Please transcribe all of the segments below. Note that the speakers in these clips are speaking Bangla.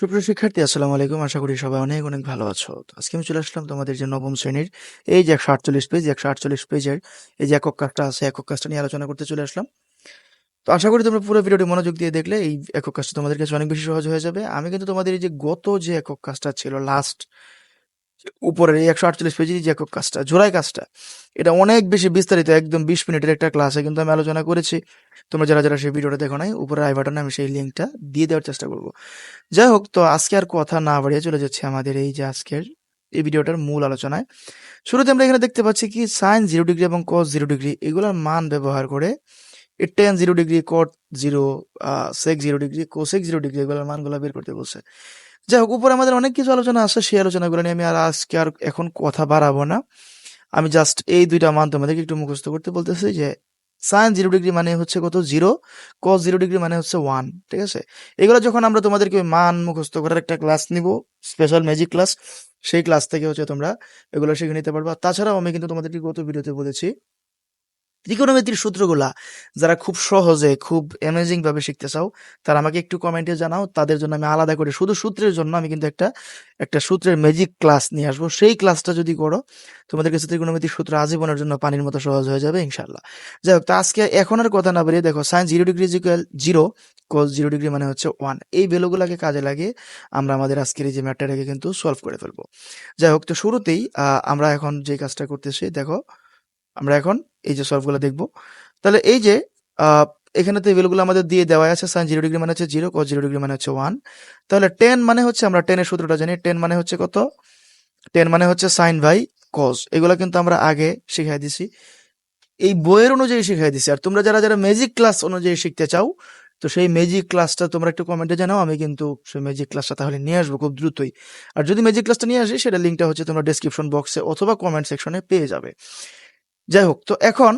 সুপ্রিয় শিক্ষার্থী, আসসালামু আলাইকুম। আশা করি সবাই অনেক অনেক ভালো আছো। তো আজকে আমি চলে আসলাম তোমাদের যে নবম শ্রেণির, এই যে একশো আটচল্লিশ পেজ একশো আটচল্লিশ পেজের এই যে একক কাজটা আছে, একক কাজটা নিয়ে আলোচনা করতে চলে আসলাম। তো আশা করি তোমরা পুরো ভিডিওটি মনোযোগ দিয়ে দেখলে এই একক কাজটা তোমাদের কাছে অনেক বেশি সহজ হয়ে যাবে। আমি কিন্তু তোমাদের এই যে গত যে একক কাজটা ছিল লাস্ট উপরের এই একশো আটচল্লিশ পেজের যে একক কাজটা জোড়াই কাজটা, এটা অনেক বেশি বিস্তারিত, একদম বিশ মিনিটের একটা ক্লাসে কিন্তু আমি আলোচনা করেছি। তোমরা যারা যারা সেই ভিডিওটা দেখো নাই উপরে আই বাটনে আমি সেই লিঙ্কটা দিয়ে দেওয়ার চেষ্টা করব। যাই হোক, তো আজকে আর কথা না বাড়িয়ে চলে যাচ্ছে আমাদের এই যে আজকের এই ভিডিওটার মূল আলোচনায়। শুরুতে আমরা এখানে দেখতে পাচ্ছি কি সাইন জিরো ডিগ্রি এবং কস জিরো ডিগ্রি এগুলোর মান ব্যবহার করে tan zero degree cot zero sec zero degree cosec zero degree এগুলোর মানগুলো বের করতে বলছে। যাই হোক, উপরে আমাদের অনেক কিছু আলোচনা আছে, সেই আলোচনাগুলো নিয়ে আমি আর আজকে আর এখন কথা বাড়াবো না। আমি জাস্ট এই দুইটা মান তোমাদেরকে একটু মুখস্থ করতে বলতেছি যে সাইন জিরো ডিগ্রি মানে হচ্ছে কত? জিরো কস জিরো ডিগ্রি মানে হচ্ছে ওয়ান ঠিক আছে? এগুলো যখন আমরা তোমাদেরকে মান মুখস্থ করার একটা ক্লাস নিব স্পেশাল ম্যাজিক ক্লাস সেই ক্লাস থেকে হচ্ছে তোমরা এগুলো শিখে নিতে পারবা। তাছাড়াও আমি কিন্তু তোমাদেরকে গত ভিডিওতে বলেছি ত্রিকোণমিতির সূত্রগুলা যারা খুব সহজে, খুব অ্যামেজিং ভাবে শিখতে চাও, তারা আমাকে একটু কমেন্টে জানাও। তাদের জন্য আমি আলাদা করে, শুধু সূত্রের জন্য আমি কিন্তু একটা একটা সূত্রের ম্যাজিক ক্লাস নিয়ে আসব। সেই ক্লাসটা যদি করো, তোমাদের কাছে ত্রিকোণমিতির সূত্র আজীবনের জন্য পানির মতো সহজ হয়ে যাবে ইনশাল্লাহ যাই হোক, তো আজকে এখন আর কথা না বেরিয়ে দেখো sine zero degree equal zero cos zero degree মানে হচ্ছে ওয়ান এই ভ্যালুগুলোকে কাজে লাগিয়ে আমরা আমাদের আজকের এই যে ম্যাটারটাকে কিন্তু সলভ করে ফেলব। যাই হোক, তো শুরুতেই আমরা এখন যে কাজটা করতেছি, দেখো আমরা এখন এই যে সলভগুলো দেখব। তাহলে এই যে আহ, এখানে তো ভ্যালুগুলো আমাদের দিয়ে দেওয়া আছে সাইন জিরো ডিগ্রি মানে হচ্ছে জিরো কস জিরো ডিগ্রি মানে হচ্ছে ওয়ান তাহলে টেন মানে হচ্ছে আমরা টেনের সূত্রটা জানি টেন মানে হচ্ছে কত? টেন মানে হচ্ছে সাইন বাই কস এগুলো কিন্তু আমরা আগে শিখাই দিছি। এই বইয়ের অনুযায়ী শিখাই দিছি। আর তোমরা যারা যারা ম্যাজিক ক্লাস অনুযায়ী শিখতে চাও তো সেই ম্যাজিক ক্লাসটা তোমরা একটু কমেন্টে জানাও আমি কিন্তু সেই ম্যাজিক ক্লাসটা তাহলে নিয়ে আসব খুব দ্রুতই। আর যদি ম্যাজিক ক্লাসটা নিয়ে আসি সেটা লিঙ্কটা হচ্ছে তোমরা ডেসক্রিপশন বক্সে অথবা কমেন্ট সেকশনে পেয়ে যাবে। যাই হোক তো এখন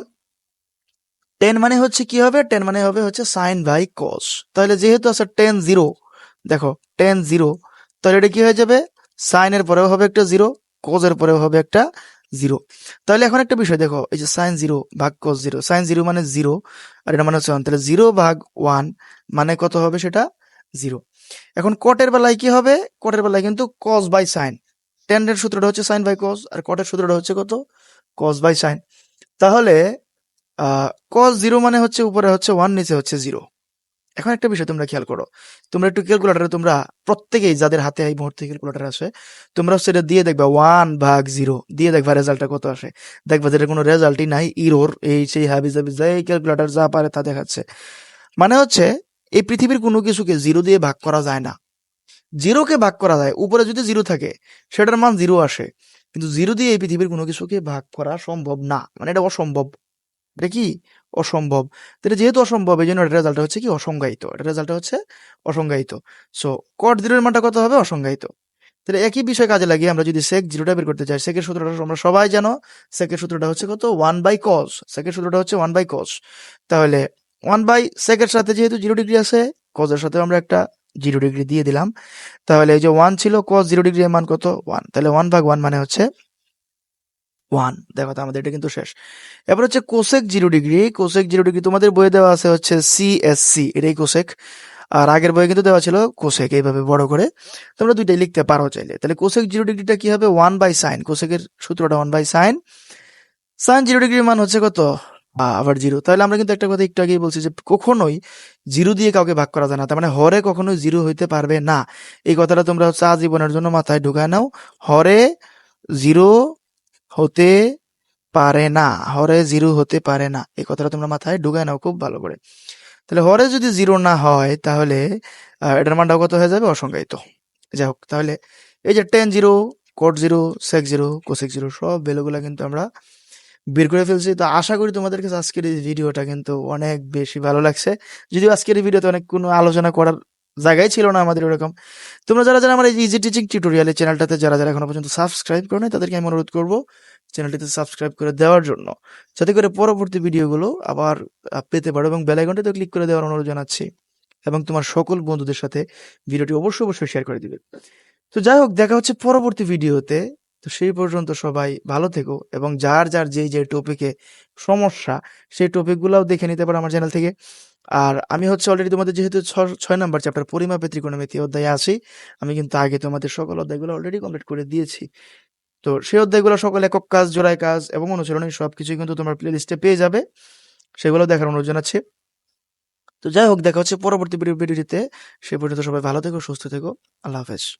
টেন মানে হচ্ছে কি হবে? টেন মানে হবে হচ্ছে সাইন বাই কস তাহলে যেহেতু আছে টেন জিরো দেখো টেন জিরো তাহলে এটা কি হয়ে যাবে? সাইনের পরেও হবে একটা জিরো কজের পরেও হবে একটা জিরো তাহলে এখন একটা বিষয়, দেখো, এই যে সাইন জিরো ভাগ কস জিরো সাইন জিরো মানে জিরো আর এটা মানে হচ্ছে তাহলে জিরো ভাগ ওয়ান মানে কত হবে সেটা? জিরো এখন কটের বেলায় কি হবে? কটের বেলায় কিন্তু কস বাই সাইন টেনের সূত্রটা হচ্ছে সাইন বাই কস আর কটের সূত্রটা হচ্ছে কত? কস বাই সাইন তাহলে কস জিরো মানে হচ্ছে উপরে হচ্ছে ওয়ান নিচে হচ্ছে জিরো এখন একটা বিষয় তোমরা খেয়াল করো। তোমরা একটু ক্যালকুলেটারে তোমরা প্রত্যেকেই যাদের হাতে এই মুহূর্তে ক্যালকুলেটার আছে তোমরা এটা দিয়ে দেখবা ওয়ান ভাগ জিরো দিয়ে দেখবা রেজাল্টটা কত আসে। দেখবা যেটা কোনো রেজাল্টই নাই ইরোর এই সেই হাবি জাবি যা এই ক্যালকুলেটার যা পারে তা দেখাচ্ছে। মানে হচ্ছে, এই পৃথিবীর কোনো কিছুকে জিরো দিয়ে ভাগ করা যায় না। জিরোকে ভাগ করা যায়, উপরে যদি জিরো থাকে, সেটার মান জিরো আসে। কিন্তু জিরো দিয়ে এই পৃথিবীর কোনো কিছুকে ভাগ করা সম্ভব না। মানে এটা অসম্ভব। এটা কি? অসম্ভব। এটা যেহেতু অসম্ভব এই জন্য এটার রেজাল্টটা হচ্ছে কি? অসংজ্ঞায়িত। এটার রেজাল্টটা হচ্ছে অসংজ্ঞায়িত। সো কট জিরোর মানটা কত হবে? অসংজ্ঞায়িত। তাহলে একই বিষয় কাজে লাগিয়ে আমরা যদি সেক জিরোটা বের করতে চাই সেকের সূত্রটা আমরা সবাই জানো সেকের সূত্রটা হচ্ছে কত? ওয়ান বাই কস সেকের সূত্রটা হচ্ছে ওয়ান বাই কস তাহলে ওয়ান বাই সেকের সাথে যেহেতু জিরো ডিগ্রি আছে কজের সাথে আমরা একটা জিরো ডিগ্রি দিয়ে দিলাম। তাহলে এই যে ওয়ান ছিল কস জিরো ডিগ্রি মান কত? ওয়ান তাহলে ওয়ান ভাগ ওয়ান মানে হচ্ছে ওয়ান দেখো তো, আমাদের এটা কিন্তু শেষ। এবার হচ্ছে cosec zero degree cosec zero degree তোমাদের বইয়ে দেওয়া আছে হচ্ছে সিএসসি এটাই কোসেক আর আগের বইয়ে কিন্তু দেওয়া ছিল কোসেক এইভাবে বড় করে। তোমরা দুইটাই লিখতে পারো চাইলে। তাহলে কোসেক জিরো ডিগ্রিটা কি হবে? ওয়ান বাই সাইন কোসেকের সূত্রটা one by sine sine zero ডিগ্রির মান হচ্ছে কত? আবার জিরো। তাহলে আমরা কিন্তু একটা কথা একটু আগেই বলছি যে, কখনোই জিরো দিয়ে কাউকে ভাগ করা যায় না। তার মানে হরে কখনোই জিরো হইতে পারবে না। এই কথাটা তোমরা হচ্ছে আজীবনের জন্য মাথায় ঢুকায় নাও। হরে জিরো হতে পারে না। হরে জিরো হতে পারে না। এই কথাটা তোমরা মাথায় ঢুকায় নাও খুব ভালো করে। তাহলে হরে যদি জিরো না হয়, তাহলে এটার মানটাও কত হয়ে যাবে? অসংজ্ঞায়িত। যাই হোক, তাহলে এই যে tan zero cot zero, sec zero, cosec zero, সব ভ্যালুগুলো কিন্তু আমরা বের করে ফেলছি। তো আশা করি তোমাদের কাছে আজকের এই ভিডিওটা কিন্তু অনেক বেশি ভালো লাগছে। যদিও আজকের এই ভিডিওতে অনেক কোনো আলোচনা করার জায়গায় ছিল না আমাদের এরকম তোমরা যারা যারা আমার এই ইজি টিচিং টিউটোরিয়ালের চ্যানেলটাতে যারা যারা এখনও পর্যন্ত সাবস্ক্রাইব করো নাই, তাদেরকে আমি অনুরোধ করব চ্যানেলটিতে সাবস্ক্রাইব করে দেওয়ার জন্য। যাতে করে পরবর্তী ভিডিওগুলো আবার পেতে পারো এবং বেলাইকনটাতে ক্লিক করে দেওয়ার অনুরোধ জানাচ্ছি এবং তোমার সকল বন্ধুদের সাথে ভিডিওটি অবশ্যই অবশ্যই শেয়ার করে দিবে। তো যাই হোক, দেখা হচ্ছে পরবর্তী ভিডিওতে। তো সেই পর্যন্ত সবাই ভালো থেকো এবং যার যার যেই যে টপিকে সমস্যা, সেই টপিকগুলোও দেখে নিতে পারো আমার চ্যানেল থেকে। আর আমি হচ্ছে অলরেডি তোমাদের যেহেতু ছয় নাম্বার চ্যাপ্টার পরিমাপে ত্রিকোণমিতি অধ্যায়ে আছি, আমি কিন্তু আগে তোমাদের সকল অধ্যায়গুলো অলরেডি কমপ্লিট করে দিয়েছি। তো সেই অধ্যায়গুলো সকল একক কাজ, জোড়ায় কাজ এবং অনুশীলনী সব কিছুই কিন্তু তোমার প্লে লিস্টে পেয়ে যাবে, সেগুলো দেখার অনুরোধ জানাচ্ছি। তো যাই হোক, দেখা হচ্ছে পরবর্তী ভিডিও- ভিডিওটিতে সে পর্যন্ত সবাই ভালো থেকো, সুস্থ থেকো। আল্লাহ হাফেজ।